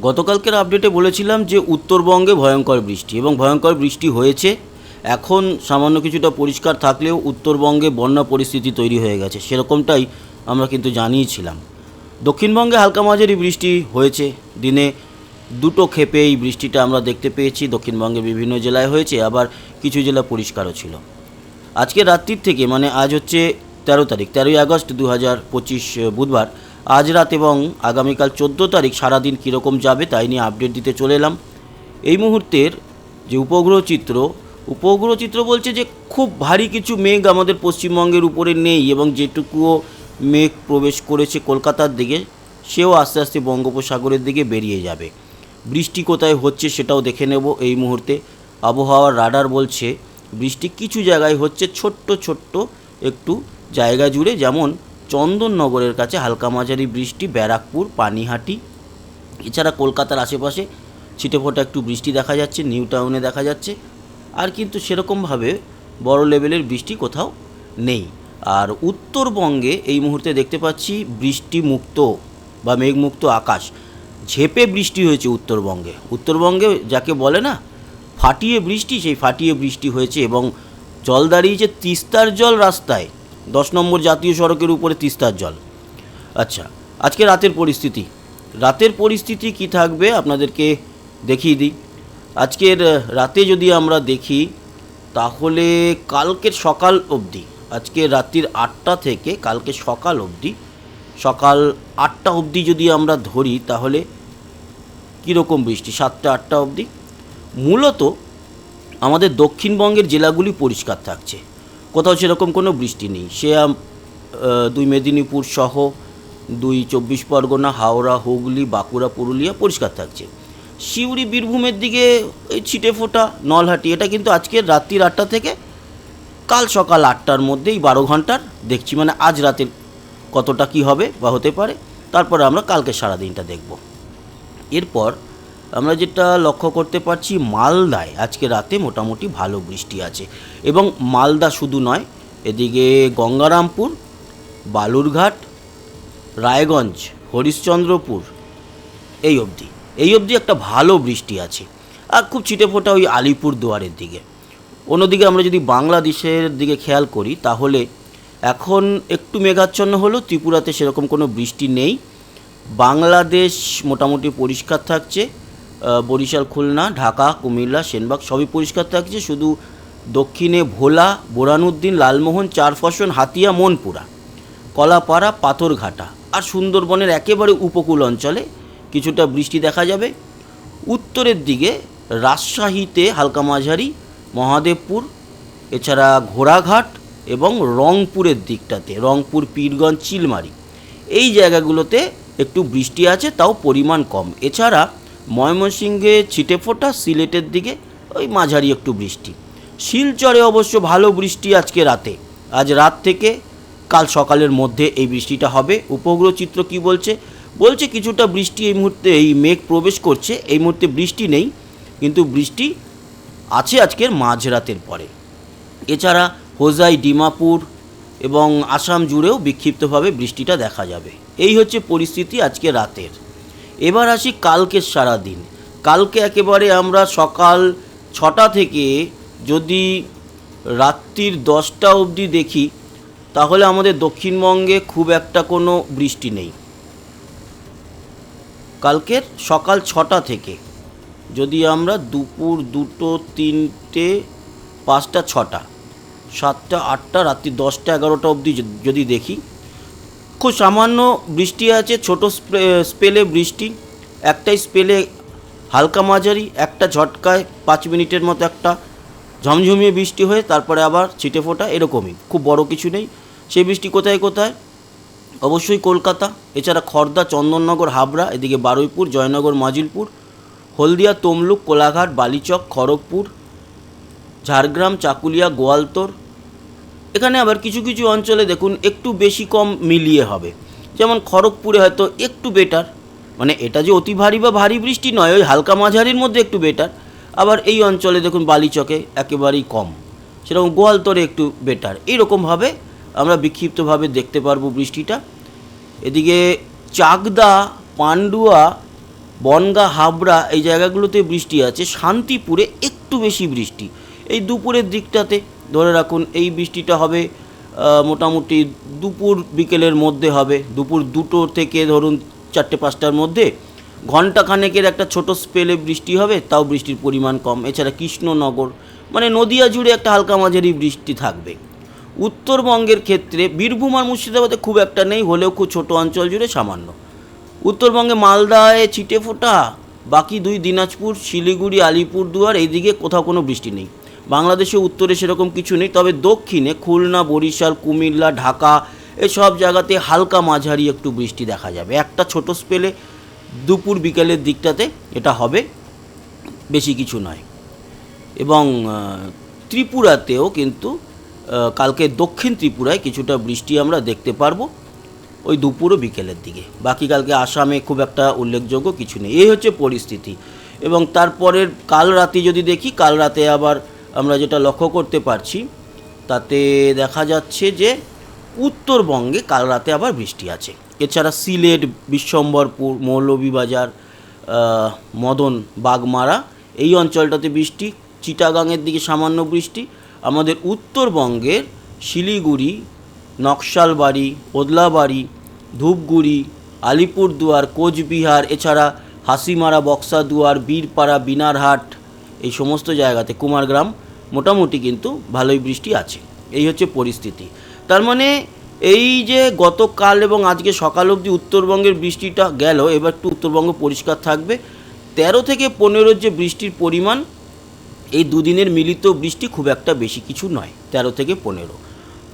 গতকালকের আপডেটে বলেছিলাম যে উত্তরবঙ্গে ভয়ঙ্কর বৃষ্টি এবং ভয়ঙ্কর বৃষ্টি হয়েছে। এখন সামান্য কিছুটা পরিষ্কার থাকলেও উত্তরবঙ্গে বন্যা পরিস্থিতি তৈরি হয়ে গেছে। সেরকমটাই আমরা কিন্তু জানিয়েছিলাম। দক্ষিণবঙ্গে হালকা মাঝারি বৃষ্টি হয়েছে। দিনে দুটো ক্ষেপে এই বৃষ্টিটা আমরা দেখতে পেয়েছি। দক্ষিণবঙ্গের বিভিন্ন জেলায় হয়েছে, আবার কিছু জেলা পরিষ্কারও ছিল। আজকে রাত্রির থেকে মানে আজ হচ্ছে তেরো তারিখ, তেরোই আগস্ট দু পঁচিশ, বুধবার আজ রাত এবং আগামীকাল চোদ্দ তারিখ সারাদিন কীরকম যাবে তাই নিয়ে আপডেট দিতে চলে এলাম। এই মুহূর্তের যে উপগ্রহ চিত্র উপগ্রহ চিত্র বলছে যে খুব ভারী কিছু মেঘ আমাদের পশ্চিমবঙ্গের উপরে নেই এবং যেটুকুও মেঘ প্রবেশ করেছে কলকাতার দিকে, সেও আস্তে আস্তে বঙ্গোপসাগরের দিকে বেরিয়ে যাবে। বৃষ্টি কোথায় হচ্ছে সেটাও দেখে নেব এই মুহূর্তে। আবহাওয়ার রাডার বলছে, বৃষ্টি কিছু জায়গায় হচ্ছে ছোট্ট ছোট্ট একটু জায়গা জুড়ে, যেমন চন্দননগরের কাছে হালকা মাঝারি বৃষ্টি, ব্যারাকপুর, পানিহাটি। এছাড়া কলকাতার আশেপাশে ছিটেফোঁটা একটু বৃষ্টি দেখা যাচ্ছে, নিউ টাউনে দেখা যাচ্ছে। আর কিন্তু সেরকমভাবে বড় লেভেলের বৃষ্টি কোথাও নেই। আর উত্তরবঙ্গে এই মুহূর্তে দেখতে পাচ্ছি বৃষ্টি মুক্ত বা মেঘমুক্ত আকাশ। ঝেপে বৃষ্টি হয়েছে উত্তরবঙ্গে। উত্তরবঙ্গে যাকে বলে না, ফাটিয়ে বৃষ্টি, সেই ফাটিয়ে বৃষ্টি হয়েছে এবং জল দাঁড়িয়েছে তিস্তার জল রাস্তায়। দশ নম্বর জাতীয় সড়কের উপরে তিস্তার জল। আচ্ছা আজকে রাতের পরিস্থিতি। রাতের পরিস্থিতি কি থাকবে আপনাদেরকে দেখিয়ে দিই। আজকের রাতে যদি আমরা দেখি, তাহলে কালকের সকাল অবধি, আজকে রাত্রির আটটা থেকে কালকে সকাল অবধি, সকাল আটটা অবধি যদি আমরা ধরি, তাহলে কীরকম বৃষ্টি? সাতটা, আটটা অবধি। মূলত আমাদের দক্ষিণবঙ্গের জেলাগুলি পরিষ্কার থাকছে। কোথাও সেরকম কোনো বৃষ্টি নেই। সে দুই মেদিনীপুর সহ দুই চব্বিশ পরগনা, হাওড়া, হুগলি, বাঁকুড়া, পুরুলিয়া পরিষ্কার থাকছে। সিউড়ি বীরভূমের দিকে এই ছিটে ফোটা, নলহাটি, এটা কিন্তু আজকের রাত্রির আটটা থেকে কাল সকাল আটটার মধ্যেই বারো ঘণ্টার দেখছি। মানে আজ রাতের কতটা কি হবে বা হতে পারে, তারপরে আমরা কালকে সারাদিনটা দেখব। এরপর আমরা যেটা লক্ষ্য করতে পারছি, মালদায় আজকে রাতে মোটামুটি ভালো বৃষ্টি আছে। এবং মালদা শুধু নয়, এদিকে গঙ্গারামপুর, বালুরঘাট, রায়গঞ্জ, হরিশ্চন্দ্রপুর, এই অবধি। এই অবধি একটা ভালো বৃষ্টি আছে। আর খুব ছিটেফোঁটা ওই আলিপুর দুয়ারের দিকে। অন্যদিকে আমরা যদি বাংলাদেশের দিকে খেয়াল করি, তাহলে এখন একটু মেঘাচ্ছন্ন হলেও ত্রিপুরাতে সেরকম কোনো বৃষ্টি নেই। বাংলাদেশ মোটামুটি পরিষ্কার থাকছে। বরিশাল, খুলনা, ঢাকা, কুমিল্লা, সেনবাগ সবই পরিষ্কার থাকছে। শুধু দক্ষিণে ভোলা, বোরানুদ্দিন, লালমোহন চারফসন হাতিয়া, মনপুরা, কলাপাড়া, পাথরঘাটা আর সুন্দরবনের একেবারে উপকূল অঞ্চলে কিছুটা বৃষ্টি দেখা যাবে। উত্তরের দিকে রাজশাহীতে হালকা মাঝারি, মহাদেবপুর, এছাড়া ঘোড়াঘাট এবং রংপুরের দিকটাতে, রংপুর, পীরগঞ্জ, চিলমারি। এই জায়গাগুলোতে একটু বৃষ্টি আছে, তাও পরিমাণ কম। এছাড়া ময়মনসিংহে ছিটেফোঁটা সিলেটের দিকে, ওই মাঝারি একটু বৃষ্টি। শিলচরে অবশ্য ভালো বৃষ্টি আজকে রাতে। আজ রাত থেকে কাল সকালের মধ্যে এই বৃষ্টিটা হবে। উপগ্রহ চিত্র কি বলছে? বলছে কিছুটা বৃষ্টি এই মুহূর্তে, এই মেঘ প্রবেশ করছে। এই মুহূর্তে বৃষ্টি নেই, কিন্তু বৃষ্টি আছে আজকের মাঝরাতের পরে। এছাড়া হোজাই, ডিমাপুর এবং আসাম জুড়েও বিক্ষিপ্তভাবে বৃষ্টিটা দেখা যাবে। এই হচ্ছে পরিস্থিতি আজকে রাতের। এবার আসি কালকের সারা দিন কালকে একেবারে আমরা সকাল ছটা থেকে যদি রাত্রির দশটা অবধি দেখি, তাহলে আমাদের দক্ষিণবঙ্গে খুব একটা কোনো বৃষ্টি নেই। কালকের সকাল ছটা থেকে যদি আমরা দুপুর দুটো, তিনটে, পাঁচটা, ছটা, সাতটা, আটটা, রাত্রি দশটা, এগারোটা অবধি যদি দেখি খুব সামান্য বৃষ্টি আছে, ছোটো স্পেলে বৃষ্টি, একটাই স্পেলে হালকা মাঝারি, একটা ঝটকায় পাঁচ মিনিটের মতো একটা ঝমঝমিয়ে বৃষ্টি হয়ে তারপরে আবার ছিটে ফোটা, এরকমই। খুব বড় কিছু নেই। সেই বৃষ্টি কোথায় কোথায়? অবশ্যই কলকাতা, এছাড়া খর্দা, চন্দননগর, হাবড়া, এদিকে বারুইপুর, জয়নগর, মাজিলপুর, হলদিয়া, তমলুক, কোলাঘাট, বালিচক, খড়গপুর, ঝাড়গ্রাম, চাকুলিয়া, গোয়ালতোর এখানে আবার কিছু কিছু অঞ্চলে দেখুন একটু বেশি কম মিলিয়ে হবে। যেমন খড়গপুরে হয়তো একটু বেটার মানে এটা যে অতি ভারী বা ভারী বৃষ্টি নয়, ওই হালকা মাঝারির মধ্যে একটু বেটার আবার এই অঞ্চলে দেখুন বালিচকে একেবারেই কম। সেরকম গোয়ালতরে একটু বেটার এইরকমভাবে আমরা বিক্ষিপ্তভাবে দেখতে পারব বৃষ্টিটা। এদিকে চাকদা, পান্ডুয়া, বনগা, হাবড়া এই জায়গাগুলোতে বৃষ্টি আছে। শান্তিপুরে একটু বেশি বৃষ্টি। এই দুপুরের দিকটাতে ধরে রাখুন এই বৃষ্টিটা হবে মোটামুটি দুপুর বিকেলের মধ্যে হবে। দুপুর দুটো থেকে ধরুন চারটে, পাঁচটার মধ্যে। ঘণ্টা খানেকের একটা ছোট স্পেলে বৃষ্টি হবে, তাও বৃষ্টির পরিমাণ কম। এছাড়া কৃষ্ণনগর মানে নদিয়া জুড়ে একটা হালকা মাঝারি বৃষ্টি থাকবে। উত্তরবঙ্গের ক্ষেত্রে বীরভূম আর মুর্শিদাবাদে খুব একটা নেই, হলেও খুব ছোট অঞ্চল জুড়ে সামান্য। উত্তরবঙ্গে মালদায় ছিটে ফোটা, বাকি দুই দিনাজপুর, শিলিগুড়ি, আলিপুরদুয়ার, এইদিকে কোথাও কোনো বৃষ্টি নেই। বাংলাদেশে উত্তরে সেরকম কিছু নেই, তবে দক্ষিণে খুলনা, বরিশাল, কুমিল্লা, ঢাকা, এসব জায়গাতে হালকা মাঝারি একটু বৃষ্টি দেখা যাবে। একটা ছোট স্পেলে দুপুর বিকেলের দিকটাতে এটা হবে, বেশি কিছু নয়। এবং ত্রিপুরাতেও কিন্তু কালকে দক্ষিণ ত্রিপুরায় কিছুটা বৃষ্টি আমরা দেখতে পারব ওই দুপুর ও বিকেলের দিকে। বাকি কালকে আসামে খুব একটা উল্লেখযোগ্য কিছু নেই। এই হচ্ছে পরিস্থিতি। এবং তারপরের কাল রাতে যদি দেখি, কাল রাতে আবার আমরা যেটা লক্ষ্য করতে পারছি, তাতে দেখা যাচ্ছে যে উত্তরবঙ্গে কাল রাতে আবার বৃষ্টি আছে। এছাড়া সিলেট, বিশ্বম্বরপুর, মৌলভীবাজার মদন, বাগমারা, এই অঞ্চলটাতে বৃষ্টি, চিটাগাংয়ের দিকে সামান্য বৃষ্টি। আমাদের উত্তরবঙ্গের শিলিগুড়ি, নকশালবাড়ি, ওদলাবাড়ি, ধূপগুড়ি, আলিপুরদুয়ার, কোচবিহার, এছাড়া হাসিমারা বক্সাদুয়ার বীরপাড়া, বিনারহাট এই সমস্ত জায়গাতে কুমারগ্রাম মোটামুটি কিন্তু ভালোই বৃষ্টি আছে। এই হচ্ছে পরিস্থিতি। তার মানে এই যে গতকাল এবং আজকে সকাল অবধি উত্তরবঙ্গের বৃষ্টিটা গেল, এবার একটু উত্তরবঙ্গ পরিষ্কার থাকবে। তেরো থেকে পনেরোর যে বৃষ্টির পরিমাণ, এই দুদিনের মিলিত বৃষ্টি খুব একটা বেশি কিছু নয়, তেরো থেকে পনেরো।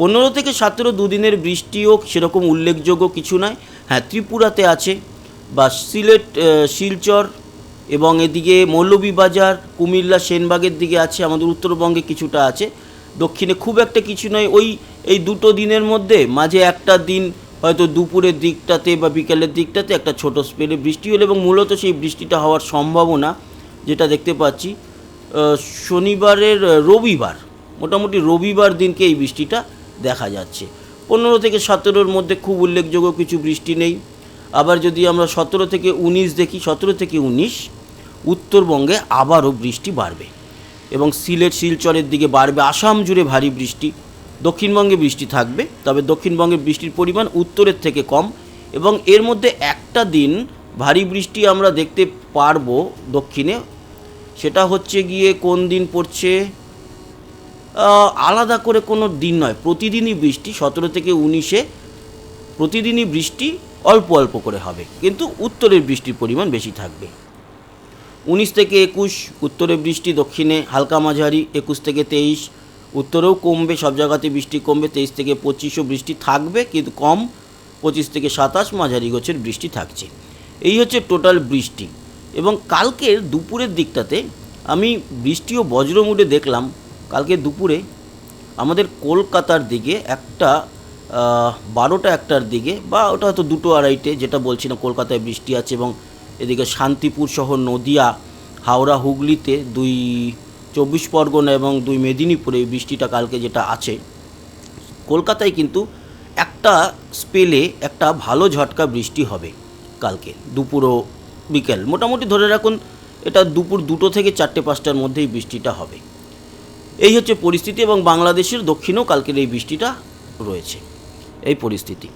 পনেরো থেকে সতেরো দুদিনের বৃষ্টিও সেরকম উল্লেখযোগ্য কিছু নয়। হ্যাঁ ত্রিপুরাতে আছে বা সিলেট শিলচর এবং এদিকে মৌলভীবাজার, কুমিল্লা, সেনবাগের দিকে আছে, আমাদের উত্তরবঙ্গে কিছুটা আছে। দক্ষিণে খুব একটা কিছু নয়, ওই, এই দুটো দিনের মধ্যে, মাঝে একটা দিন হয়তো দুপুরের দিকটাতে বা বিকেলের দিকটাতে একটা ছোট স্পেলে বৃষ্টি হলো এবং মূলত সেই বৃষ্টিটা হওয়ার সম্ভাবনা যেটা দেখতে পাচ্ছি শনিবারের রবিবার, মোটামুটি রবিবার দিনকে এই বৃষ্টিটা দেখা যাচ্ছে। পনেরো থেকে সতেরোর মধ্যে খুব উল্লেখযোগ্য কিছু বৃষ্টি নেই। আবার যদি আমরা সতেরো থেকে উনিশ দেখি, সতেরো থেকে উনিশ উত্তরবঙ্গে আবারও বৃষ্টি বাড়বে এবং সিলেট, শিলচরের দিকে বাড়বে। আসাম জুড়ে ভারী বৃষ্টি। দক্ষিণবঙ্গে বৃষ্টি থাকবে, তবে দক্ষিণবঙ্গে বৃষ্টির পরিমাণ উত্তরের থেকে কম এবং এর মধ্যে একটা দিন ভারী বৃষ্টি আমরা দেখতে পারব দক্ষিণে। সেটা হচ্ছে গিয়ে কোন দিন পড়ছে? আলাদা করে কোনো দিন নয়, প্রতিদিনই বৃষ্টি, সতেরো থেকে উনিশে প্রতিদিনই বৃষ্টি অল্প অল্প করে হবে। কিন্তু উত্তরের বৃষ্টির পরিমাণ বেশি থাকবে। উনিশ থেকে একুশ, উত্তরে বৃষ্টি, দক্ষিণে হালকা মাঝারি, একুশ থেকে তেইশ, উত্তরেও কমবে, সব জায়গাতে বৃষ্টি কমবে, তেইশ থেকে পঁচিশও বৃষ্টি থাকবে, কিন্তু কম, পঁচিশ থেকে সাতাশ মাঝারি গোছের বৃষ্টি থাকছে। এই হচ্ছে টোটাল বৃষ্টি। এবং কালকের দুপুরের দিকটাতে আমি বৃষ্টি ও বজ্রমুডে দেখলাম, কালকে দুপুরে আমাদের কলকাতার দিকে একটা বারোটা একটার দিকে বা ওটা হয়তো দুটো আড়াইটে, যেটা বলছি না কলকাতায় বৃষ্টি আছে এবং এদিকে শান্তিপুর শহর নদিয়া, হাওড়া, হুগলিতে দুই চব্বিশ পরগনা এবং দুই মেদিনীপুরে বৃষ্টিটা কালকে যেটা আছে। কলকাতায় কিন্তু একটা স্পেলে একটা ভালো ঝটকা বৃষ্টি হবে কালকে দুপুর ও বিকেল। মোটামুটি ধরে রাখুন এটা দুপুর দুটো থেকে চারটে পাঁচটার মধ্যেই বৃষ্টিটা হবে। এই হচ্ছে পরিস্থিতি এবং বাংলাদেশের দক্ষিণেও কালকের এই বৃষ্টিটা রয়েছে। এই পরিস্থিতি।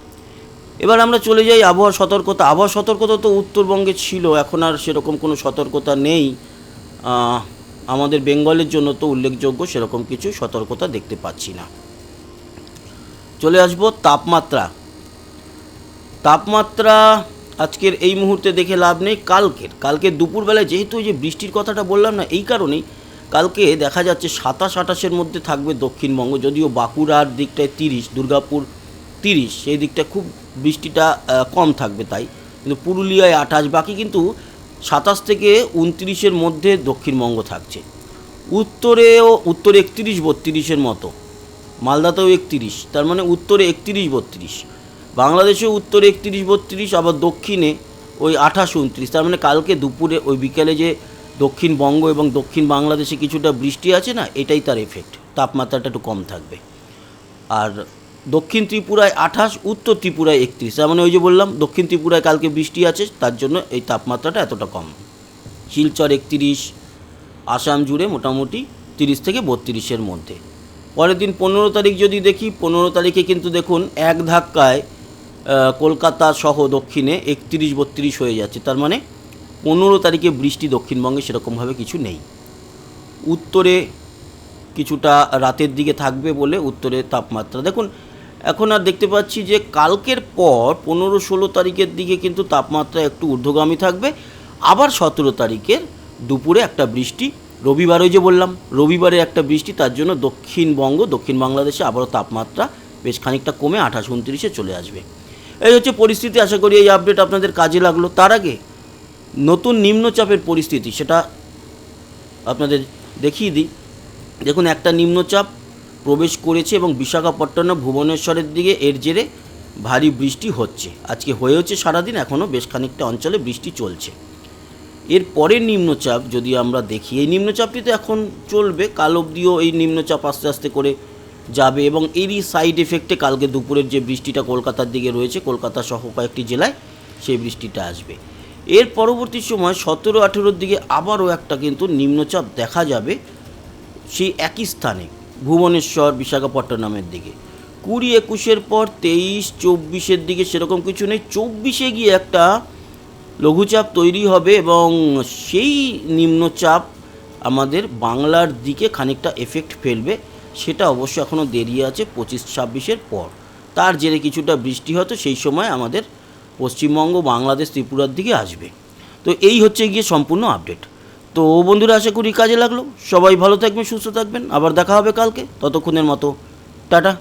এবার আমরা চলে যাই আবহাওয়া সতর্কতা। আবহাওয়া সতর্কতা তো উত্তরবঙ্গে ছিল, এখন আর সেরকম কোনো সতর্কতা নেই। আমাদের বেঙ্গলের জন্য তো উল্লেখযোগ্য সেরকম কিছু সতর্কতা দেখতে পাচ্ছি না। চলে আসব তাপমাত্রা। তাপমাত্রা আজকের এই মুহূর্তে দেখে লাভ নেই, কালকের। কালকে দুপুরবেলায় যেহেতু ওই যে বৃষ্টির কথাটা বললাম না, এই কারণেই কালকে দেখা যাচ্ছে সাতাশ আঠাশের মধ্যে থাকবে দক্ষিণবঙ্গ, যদিও বাঁকুড়ার দিকটায় তিরিশ, দুর্গাপুর তিরিশ, সেই দিকটা খুব বৃষ্টিটা কম থাকবে তাই। কিন্তু পুরুলিয়ায় আঠাশ, বাকি কিন্তু সাতাশ থেকে উনত্রিশের মধ্যে দক্ষিণবঙ্গ থাকছে। উত্তরেও, উত্তরে একত্রিশ, বত্রিশের মতো। মালদাতেও একত্রিশ, তার মানে উত্তরে একত্রিশ, বত্রিশ। বাংলাদেশেও উত্তরে একত্রিশ, বত্রিশ, আবার দক্ষিণে ওই আঠাশ, উনত্রিশ। তার মানে কালকে দুপুরে, ওই বিকেলে যে দক্ষিণবঙ্গ এবং দক্ষিণ বাংলাদেশে কিছুটা বৃষ্টি আছে না, এটাই তার এফেক্ট তাপমাত্রাটা একটু কম থাকবে। আর দক্ষিণ ত্রিপুরায় আঠাশ, উত্তর ত্রিপুরায় একত্রিশ। তার মানে ওই যে বললাম, দক্ষিণ ত্রিপুরায় কালকে বৃষ্টি আছে, তার জন্য এই তাপমাত্রাটা এতটা কম। শিলচর একত্রিশ, আসাম জুড়ে মোটামুটি তিরিশ থেকে বত্রিশের মধ্যে। পরের দিন পনেরো তারিখ যদি দেখি, পনেরো তারিখে কিন্তু দেখুন এক ধাক্কায় কলকাতা সহ দক্ষিণে একত্রিশ, বত্রিশ হয়ে যাচ্ছে। তার মানে পনেরো তারিখে বৃষ্টি দক্ষিণবঙ্গে সেরকমভাবে কিছু নেই। উত্তরে কিছুটা রাতের দিকে থাকবে বলে উত্তরে তাপমাত্রা। দেখুন এখন আর দেখতে পাচ্ছি যে কালকের পর পনেরো ষোলো তারিখের দিকে কিন্তু তাপমাত্রা একটু ঊর্ধ্বগামী থাকবে। আবার সতেরো তারিখের দুপুরে একটা বৃষ্টি, রবিবারে যে বললাম, রবিবারে একটা বৃষ্টি, তার জন্য দক্ষিণবঙ্গ, দক্ষিণ বাংলাদেশে আবারও তাপমাত্রা বেশ খানিকটা কমে আঠাশ উনত্রিশে চলে আসবে। এই হচ্ছে পরিস্থিতি, আশা করি এই আপডেট আপনাদের কাজে লাগল। তার আগে নতুন নিম্নচাপের পরিস্থিতি, সেটা আপনাদের দেখিয়ে দিই। দেখুন, একটা নিম্নচাপ প্রবেশ করেছে এবং বিশাখাপট্টনম ভুবনেশ্বরের দিকে এর জেরে ভারী বৃষ্টি হচ্ছে। আজকে হয়েছে সারাদিন, এখনও বেশ খানিকটা অঞ্চলে বৃষ্টি চলছে। এর পরের নিম্নচাপ যদি আমরা দেখি, এই নিম্নচাপটি তো এখন চলবে, কাল অবধিও এই নিম্নচাপ আস্তে আস্তে করে যাবে এবং এরই সাইড এফেক্টে কালকে দুপুরের যে বৃষ্টিটা কলকাতার দিকে রয়েছে, কলকাতা সহ কয়েকটি জেলায় সেই বৃষ্টিটা আসবে। এর পরবর্তী সময় সতেরো আঠেরোর দিকে আবারও একটা কিন্তু নিম্নচাপ দেখা যাবে সেই একই স্থানে। ভুবনেশ্বর, বিশাখাপট্টনমের দিকে। কুড়ি একুশের পর তেইশ, চব্বিশের দিকে সেরকম কিছু নেই। চব্বিশে গিয়ে একটা লঘুচাপ তৈরি হবে এবং সেই নিম্নচাপ আমাদের বাংলার দিকে খানিকটা এফেক্ট ফেলবে, সেটা অবশ্য এখনও দেরি আছে পঁচিশ, ছাব্বিশের পর। তার জেরে কিছুটা বৃষ্টি হয়তো সেই সময় আমাদের পশ্চিমবঙ্গ, বাংলাদেশ, ত্রিপুরার দিকে আসবে। তো এই হচ্ছে গিয়ে সম্পূর্ণ আপডেট তো বন্ধুরা, আশা করি কাজে লাগল। সবাই ভালো থাকবেন, সুস্থ থাকবেন। আবার দেখা হবে কালকে। ততক্ষণের মতো। টাটা।